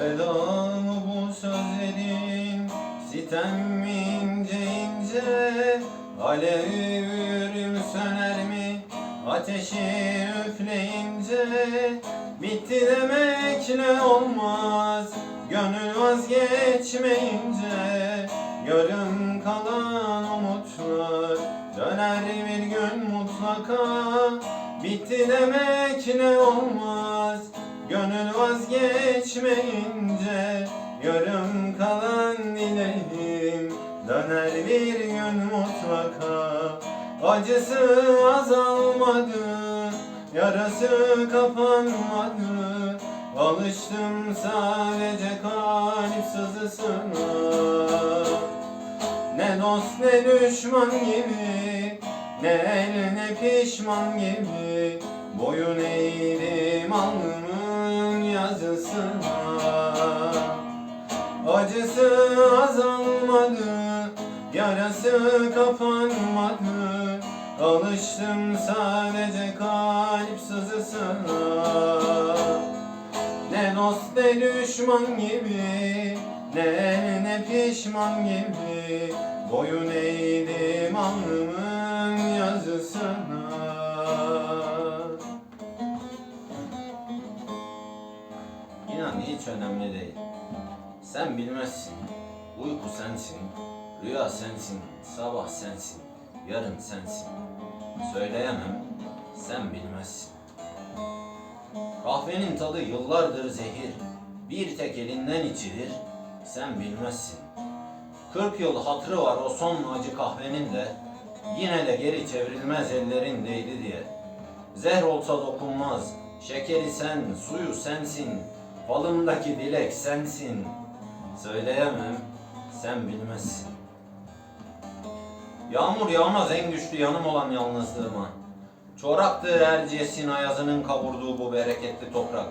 Veda mı bu sözlerin Sitem ince ince. Alevi büyür söner mi Ateşi üfleyince? Bitti demekle olmaz Gönül vazgeçmeyince. Yarım kalan umutlar Döner bir gün mutlaka. Bitti demekle olmaz Gönül vazgeçmeyince Yarım kalan dileğim Döner bir gün mutlaka. Acısı azalmadı Yarası kapanmadı. Alıştım sadece kalp sızısına. Ne dost ne düşman gibi Ne el ne pişman gibi. Boyun eğdim alnımın yazısına. Acısı azalmadı Yarası kapanmadı. Alıştım sadece kalp sızısına. Ne dost ne düşman gibi Ne ne pişman gibi. Boyun eğdim alnımın yazısına İnan hiç önemli değil. Sen bilmezsin. Uyku sensin. Rüya sensin. Sabah sensin. Yarın sensin. Söyleyemem. Sen bilmezsin. Kahvenin tadı yıllardır zehir. Bir tek elinden içilir. Sen bilmezsin. Kırk yıl hatrı var o son acı kahvenin de. Yine de geri çevrilmez ellerindeydi diye. Zehr olsa dokunmaz. Şekeri sen, suyu sensin. Falımdaki dilek sensin. Söyleyemem, sen bilmezsin. Yağmur yağmaz en güçlü yanım olan yalnızlığıma. Çoraktır erciyesin ayazının kavurduğu bu bereketli toprak.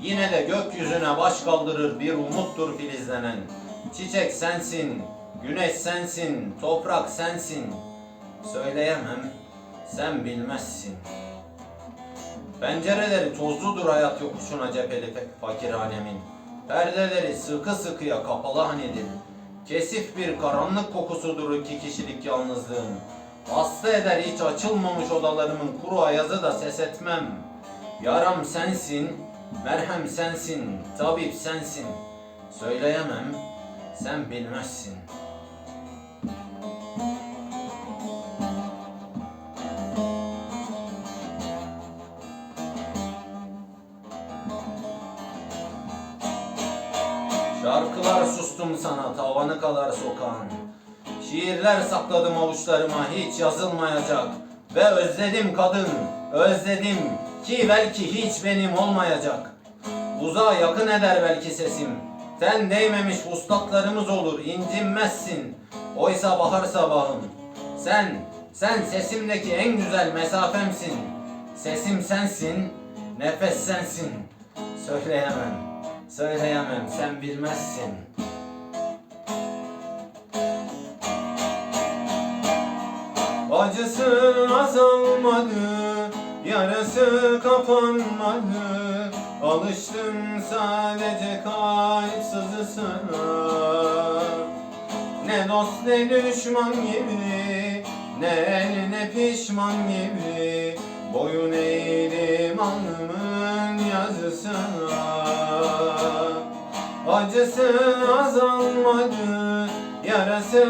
Yine de gökyüzüne baş kaldırır bir umuttur filizlenen. Çiçek sensin, güneş sensin, toprak sensin. Söyleyemem, sen bilmezsin. Pencereleri tozludur hayat yokuşuna cepheli fakirhanemin. Perdeleri sıkı sıkıya kapalı hanedir. Kesif bir karanlık kokusudur iki kişilik yalnızlığım. Hasta eder hiç açılmamış odalarımın kuru ayazı da ses etmem. Yaram sensin, merhem sensin, tabip sensin. Söyleyemem, sen bilmezsin. Şarkılar sustum sana tavanı kadar sokan. Şiirler sakladım avuçlarıma hiç yazılmayacak. Ve özledim kadın özledim ki belki hiç benim olmayacak. Uzağa yakın eder belki sesim. Ten değmemiş vuslatlarımız olur incinmezsin. Oysa bahar sabahım. Sen, sen sesimdeki en güzel mesafemsin. Sesim sensin, nefes sensin. Söyleyemem, söyleyemem sen bilmezsin. Acısı azalmadı, yarası kapanmadı. Alıştım sadece kalp sızısına Ne dost ne düşman gibi Ne el ne pişman gibi. Boyun eğdim alnımın yazısına Acısı azalmadı Yarası